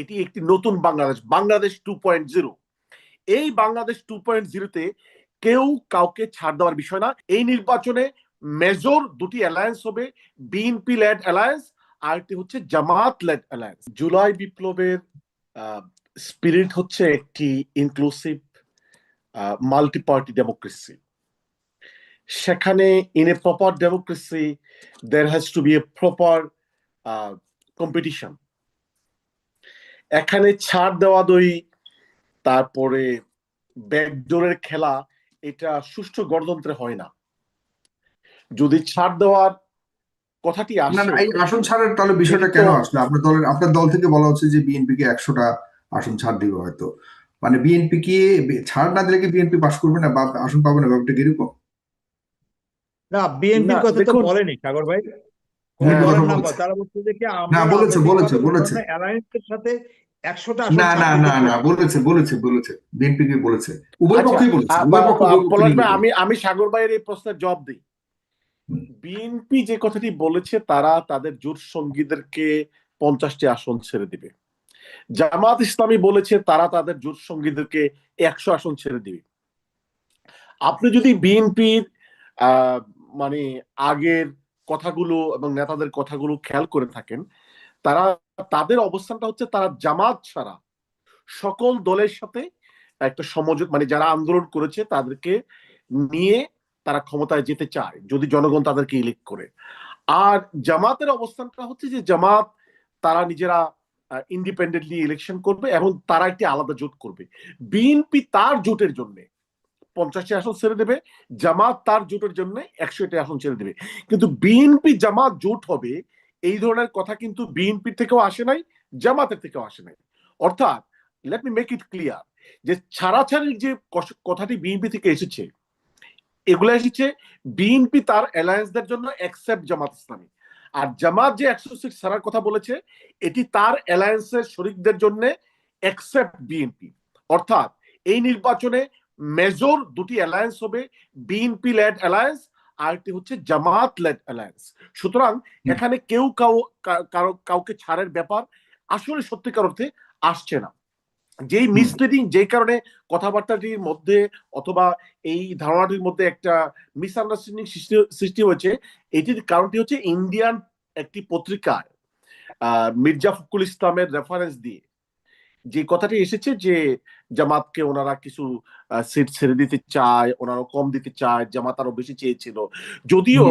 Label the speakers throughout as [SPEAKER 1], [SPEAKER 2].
[SPEAKER 1] এটি একটি নতুন Bangladesh Bangladesh two point zero এই বাংলাদেশ টু পয়েন্ট জিরোতে কেউ কাউকে ছাড় দেওয়ার বিষয় না। এই নির্বাচনে মেজর দুটি অ্যালায়েন্স হবে বিএনপি লেড অ্যালায়েন্স আর একটি হচ্ছে জামাত লেড অ্যালায়েন্স জুলাই বিপ্লবের স্পিরিট হচ্ছে একটি ইনক্লুসিভ মাল্টি পার্টি ডেমোক্রেসি সেখানে in a proper democracy there has to be a proper competition এখানে ছাড় দেওয়া দই তারপরে ব্যাকডোরের খেলা এটা সুষ্ঠু গণতন্ত্রে হয় না। যদি ছাড় দেওয়ার কথাটি আসে
[SPEAKER 2] না এই আসন ছাড়ের তাহলে বিষয়টা কেন আসলো? আপনার দলের আপনার দল থেকে বলা হচ্ছে যে বিএনপি কে একশোটা আসন ছাড় দিবে হয়তো। মানে বিএনপি কি ছাড় না দিলে কি বিএনপি পাশ করবে না বা আসন পাবে না? ব্যাপারটা কীরকম
[SPEAKER 3] না বিএনপির
[SPEAKER 1] না,
[SPEAKER 3] কথা তো বলেনি সাগর ভাই। ওই দলের
[SPEAKER 2] কথা
[SPEAKER 3] নাম
[SPEAKER 2] বলেছে।
[SPEAKER 3] তারা বলছে যে
[SPEAKER 2] না, বলেছে, বলেছে, বলেছে।
[SPEAKER 3] অ্যালায়েন্সের সাথে একশোটা
[SPEAKER 2] না না না না বলেছে বলেছে বলেছে। বিএনপি কে বলেছে। উভয় পক্ষই বলেছে
[SPEAKER 1] আ-
[SPEAKER 2] উভয়
[SPEAKER 1] বা-
[SPEAKER 2] পক্ষ
[SPEAKER 1] বা-
[SPEAKER 2] উভয় পক্ষ
[SPEAKER 1] পলাশ
[SPEAKER 2] নিয়ে
[SPEAKER 1] ভাই,
[SPEAKER 2] বলেছে।
[SPEAKER 1] আমি আমি সাগর ভাইয়ের এই প্রশ্নের জবাব দিই। বিএনপি যে কথাটি বলেছে তারা তাদের জোট সঙ্গীদেরকে পঞ্চাশটি আসন ছেড়ে দিবে। জামাত ইসলামী বলেছে তারা তাদের জোট সঙ্গীদেরকে একশো আসন ছেড়ে দিবে। আপনি যদি বিএনপির মানে আগের কথাগুলো এবং নেতাদের কথাগুলো খেয়াল করে থাকেন, তারা তাদের অবস্থানটা হচ্ছে তারা জামাত ছাড়া সকল দলের সাথে একটা সমঝোত মানে যারা আন্দোলন করেছে তাদেরকে নিয়ে তারা ক্ষমতায় যেতে চায়, যদি জনগণ তাদেরকে ইলেক্ট করে। আর জামাতের অবস্থানটা হচ্ছে যে জামাত তারা নিজেরা ইন্ডিপেন্ডেন্টলি ইলেকশন করবে এবং তারা একটি আলাদা জোট করবে। বিএনপি তার জোটের জন্য পঞ্চাশটি আসন ছেড়ে দেবে, জামাত তার জোটের জন্য একশোটি আসন ছেড়ে দেবে। কিন্তু বিএনপি জামাত জোট হবে, এই ধরনের কথা কিন্তু বিএনপির থেকেও আসে নাই, জামাতের থেকেও আসে নাই। অর্থাৎ let me make it clear যে ছাড়াছাড়ির যে কথাটি বিএনপি থেকে এসেছে, এগুলো এসেছে বিএনপি তার অ্যালায়েন্সদের জন্য অ্যাকসেপ্ট জামাত ইসলামী। আর জামাত যে একশো সিক্স ছাড়ার কথা বলেছে, এটি তার অ্যালায়েন্সের শরিকদের জন্য অ্যাকসেপ্ট বিএনপি। অর্থাৎ, এই নির্বাচনে মেজর দুটি অ্যালায়েন্স হবে বিএনপি লেড অ্যালায়েন্স আর একটি হচ্ছে জামাত লেড অ্যালায়েন্স সুতরাং এখানে কেউ কাউ কারো- কাউকে ছাড়ের ব্যাপার আসলে সত্যিকার অর্থে আসছে না। যেই মিসলিডিং যেই কারণে কথাবার্তাটির মধ্যে অথবা এই ধারণাটির মধ্যে একটা মিসআন্ডারস্ট্যান্ডিং সৃষ্টি সৃষ্টি হয়েছে এটির কারণটি হচ্ছে ইন্ডিয়ান একটি পত্রিকায় আহ, মির্জা ফখরুল ইসলামের রেফারেন্স দিয়ে। যে কথাটি এসেছে যে জামাতকে ওনারা কিছু সিট ছেড়ে দিতে চায় ওনারা কম দিতে চায় জামাত আরও বেশি চেয়েছিল। যদিও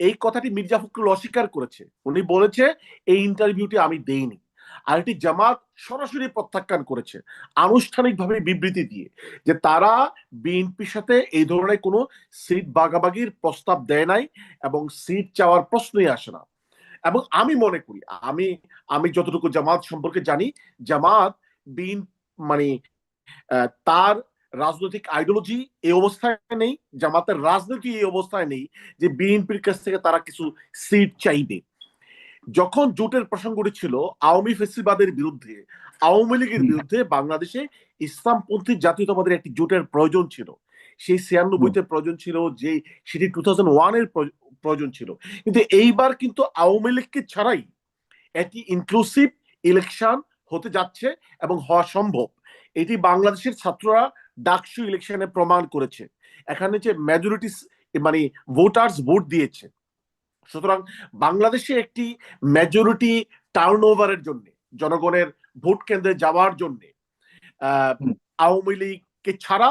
[SPEAKER 1] এই কথাটি মির্জা ফখরুল অস্বীকার করেছে। উনি বলেছে এই ইন্টারভিউটি আমি দেইনি। আর এটি জামাত সরাসরি প্রত্যাখ্যান করেছে আনুষ্ঠানিকভাবে বিবৃতি দিয়ে যে তারা বিএনপির সাথে এই ধরনের কোনো সিট বাগাবাগির প্রস্তাব দেয় নাই এবং সিট চাওয়ার প্রশ্নই আসে না। এবং আমি মনে করি আমি আমি যতটুকু জামাত সম্পর্কে জানি জামাত বিন মানে তার রাজনৈতিক আইডিওলজি এই অবস্থায় নেই জামাতের রাজনীতি এই অবস্থায় নেই যে বিএনপির কাছ থেকে তারা কিছু সিট চাইবে। যখন জোটের প্রসঙ্গটি ছিল আওয়ামী ফেসিবাদের বিরুদ্ধে আওয়ামী লীগের বিরুদ্ধে বাংলাদেশে ইসলামপন্থী জাতীয়তাবাদের একটি জোটের প্রয়োজন ছিল। সেই ছিয়ানব্বইতে প্রয়োজন ছিল যে সেটি টু থাউজেন্ড ওয়ানের প্রয়োজন ছিল। কিন্তু এইবার কিন্তু আওয়ামী লীগকে ছাড়াই একটি ইনক্লুসিভ ইলেকশন হতে যাচ্ছে এবং হওয়া সম্ভব। এটি বাংলাদেশের ছাত্ররা ডাকসু ইলেকশনে প্রমাণ করেছে। এখানে যে মেজরিটি মানে ভোটার্স ভোট দিয়েছে। সুতরাং বাংলাদেশে একটি মেজরিটি টার্ন ওভারের জন্য জনগণের ভোট কেন্দ্রে যাওয়ার জন্য। আওয়ামী লীগকে ছাড়া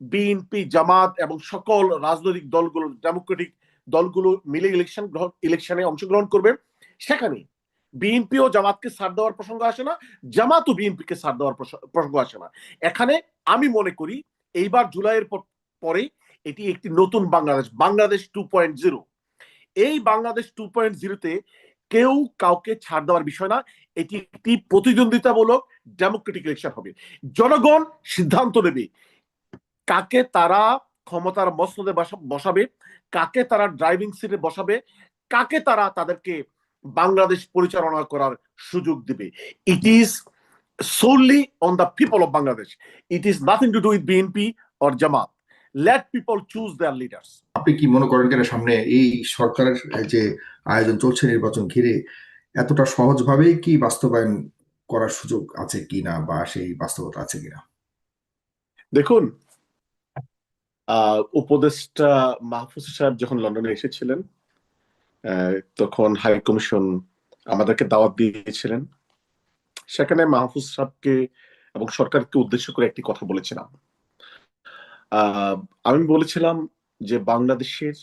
[SPEAKER 1] বিএনপি জামাত এবং সকল রাজনৈতিক দলগুলো ডেমোক্রেটিক দলগুলো মিলে ইলেকশন গ্রহণ ইলেকশনে অংশগ্রহণ করবে। সেখানে বিএনপি ও জামাতকে সার দেওয়ার প্রসঙ্গ আসে না জামাত ও বিএনপিকে সার দেওয়ার প্রসঙ্গ আসে না। এখানে আমি মনে করি এইবার জুলাইয়ের পর- এটি একটি নতুন Bangladesh Bangladesh two point zero এই বাংলাদেশ টু পয়েন্ট জিরোতে কেউ কাউকে ছাড় দেওয়ার বিষয় না, এটি একটি প্রতিদ্বন্দ্বিতামূলক ডেমোক্রেটিক ইলেকশন হবে। জনগণ সিদ্ধান্ত নেবে কাকে তারা ক্ষমতার মসনদে বসা- বসাবে, কাকে তারা ড্রাইভিং সিটে বসাবে, কাকে তারা তাদেরকে বাংলাদেশ পরিচালনা করার সুযোগ দিবে it is solely on the people of Bangladesh. It is nothing to do with BNP or Jamaat. Let people choose their leaders.
[SPEAKER 2] আপনি কি মনে করেন কিনা সামনে এই সরকারের যে আয়োজন চলছে নির্বাচন ঘিরে এতটা সহজভাবেই কি বাস্তবায়ন করার সুযোগ আছে কিনা বা সেই বাস্তবতা আছে কিনা
[SPEAKER 1] দেখুন আহ, উপদেষ্টা মাহফুজ সাহেব যখন লন্ডনে এসেছিলেন তখন হাই কমিশন আমাদেরকে দাওয়াত দিয়েছিলেন। সেখানে মাহফুজ সাহেবকে এবং সরকারকে উদ্দেশ্য করে একটি কথা বলেছিলাম। আমি বলেছিলাম যে বাংলাদেশের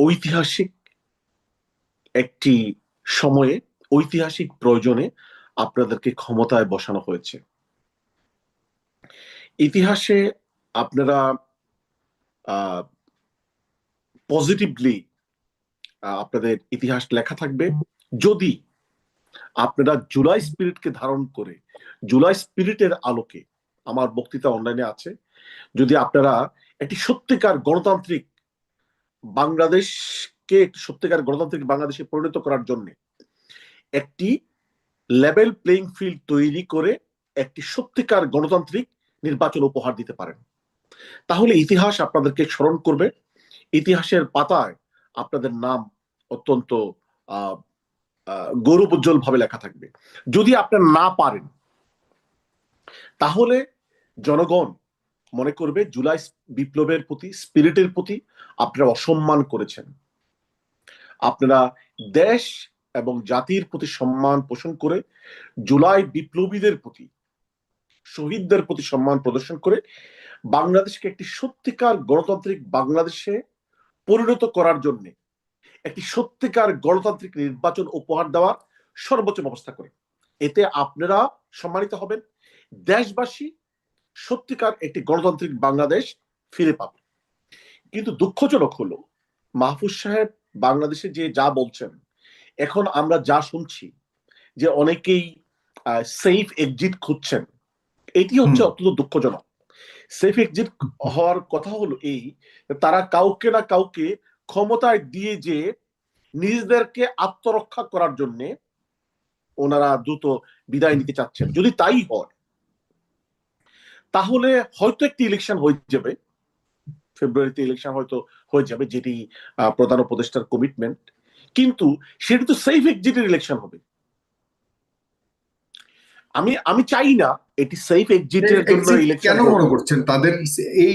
[SPEAKER 1] ঐতিহাসিক একটি সময়ে, ঐতিহাসিক প্রয়োজনে আপনাদেরকে ক্ষমতায় বসানো হয়েছে। ইতিহাসে আপনারা পজিটিভলি আপনাদের ইতিহাস লেখা থাকবে। যদি আপনারা জুলাই স্পিরিটকে ধারণ করে, জুলাই স্পিরিটের আলোকে, আমার বক্তৃতা অনলাইনে আছে, যদি আপনারা একটি সত্যিকার গণতান্ত্রিক বাংলাদেশকে একটি সত্যিকার গণতান্ত্রিক বাংলাদেশে পরিণত করার জন্য একটি লেভেল প্লেইং ফিল্ড তৈরি করে একটি সত্যিকার গণতান্ত্রিক নির্বাচন উপহার দিতে পারেন। তাহলে ইতিহাস আপনাদেরকে স্মরণ করবে। ইতিহাসের পাতায় আপনাদের নাম অত্যন্ত আহ, গৌরবোজ্জ্বল ভাবে লেখা থাকবে। যদি আপনারা না পারেন তাহলে জনগণ মনে করবে জুলাই বিপ্লবের প্রতি স্পিরিটের প্রতি আপনারা অসম্মান করেছেন। আপনারা দেশ এবং জাতির প্রতি সম্মান পোষণ করে জুলাই বিপ্লবীদের প্রতি শহীদদের প্রতি সম্মান প্রদর্শন করে বাংলাদেশকে একটি সত্যিকার গণতান্ত্রিক বাংলাদেশে পরিণত করার জন্য একটি সত্যিকার গণতান্ত্রিক নির্বাচন উপহার দেওয়ার সর্বোচ্চ ব্যবস্থা করে। এতে আপনারা সম্মানিত হবেন। দেশবাসী সত্যিকার একটি গণতান্ত্রিক বাংলাদেশ ফিরে পাবে। কিন্তু দুঃখজনক হলো মাহফুজ সাহেব বাংলাদেশে যে যা বলছেন এখন আমরা যা শুনছি যে অনেকেই সেফ এক্সিট খুঁজছেন এটি হচ্ছে অত্যন্ত দুঃখজনক। সেফ এক্সিট হওয়ার কথা হলো এই, তারা কাউকে না কাউকে ক্ষমতায় দিয়ে যে নিজেদেরকে আত্মরক্ষা করার জন্য ওনারা দ্রুত বিদায় নিতে চাচ্ছেন। যদি তাই হয়, তাহলে হয়তো একটি ইলেকশন হয়ে যাবে। ফেব্রুয়ারিতে ইলেকশন হয়তো হয়ে যাবে, যেটি প্রধান উপদেষ্টার কমিটমেন্ট কিন্তু সেটি তো সেফ এক্সিটের ইলেকশন হবে। আমি আমি চাই না এটি সেফ এক্সিটের জন্য ইলেকশন
[SPEAKER 2] কেন মনে করছেন? তাদের এই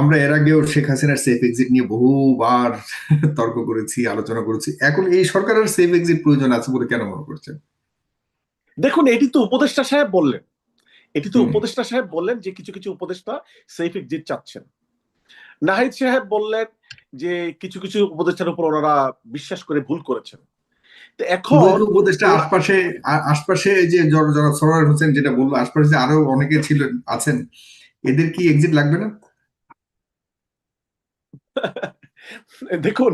[SPEAKER 2] আমরা এর আগেও শেখ হাসিনার সেফ এক্সিট নিয়ে বহুবার তর্ক করেছি আলোচনা করেছি। এখন এই সরকারের সেফ এক্সিট প্রয়োজন আছে বলে কেন মনে করছেন?
[SPEAKER 1] দেখুন এটি তো উপদেষ্টা সাহেব বললেন। এটি তো উপদেষ্টা সাহেব বললেন যে কিছু কিছু উপদেষ্টা সেফ এক্সিট চাচ্ছেন। নাহিদ সাহেব বললেন যে কিছু কিছু উপদেষ্টার উপর ওনারা বিশ্বাস করে ভুল করেছেন। তো এখন
[SPEAKER 2] বহু উপদেষ্টা আশপাশে আশপাশে যে জনাব সরোয়ার হোসেন যেটা বলল আশপাশে যে আরও অনেকে ছিল আছেন। এদের কি এক্সিট লাগবে না?
[SPEAKER 1] দেখুন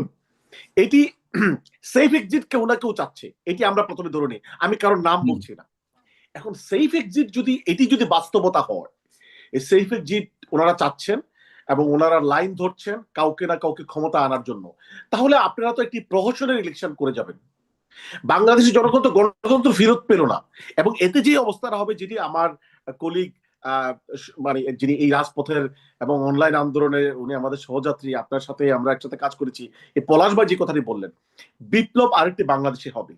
[SPEAKER 1] এটি সেফ এক্সিট কেউ না কেউ চাচ্ছে এটি আমরা প্রথমে ধরে নিই। আমি কারোর নাম। বলছি না। এখন সেফ এক্সিট যদি এটি যদি বাস্তবতা হয় এই সেফ এক্সিট ওনারা চাচ্ছেন এবং ওনারা লাইন ধরছেন কাউকে না কাউকে ক্ষমতা আনার জন্য তাহলে আপনারা তো একটি প্রহসনের ইলেকশন করে যাবেন। বাংলাদেশের জনগণ তো গণতন্ত্র ফেরত পেল না। এবং এতে যে অবস্থাটা হবে যেটি আমার কলিগ মানে যিনি এই রাজপথের এবং অনলাইন আন্দোলনে উনি আমাদের সহযাত্রী, আপনার সাথে আমরা একসাথে কাজ করেছি। এই পলাশ ভাই যে কথাটি বললেন, বিপ্লব আরেকটি বাংলাদেশে হবে।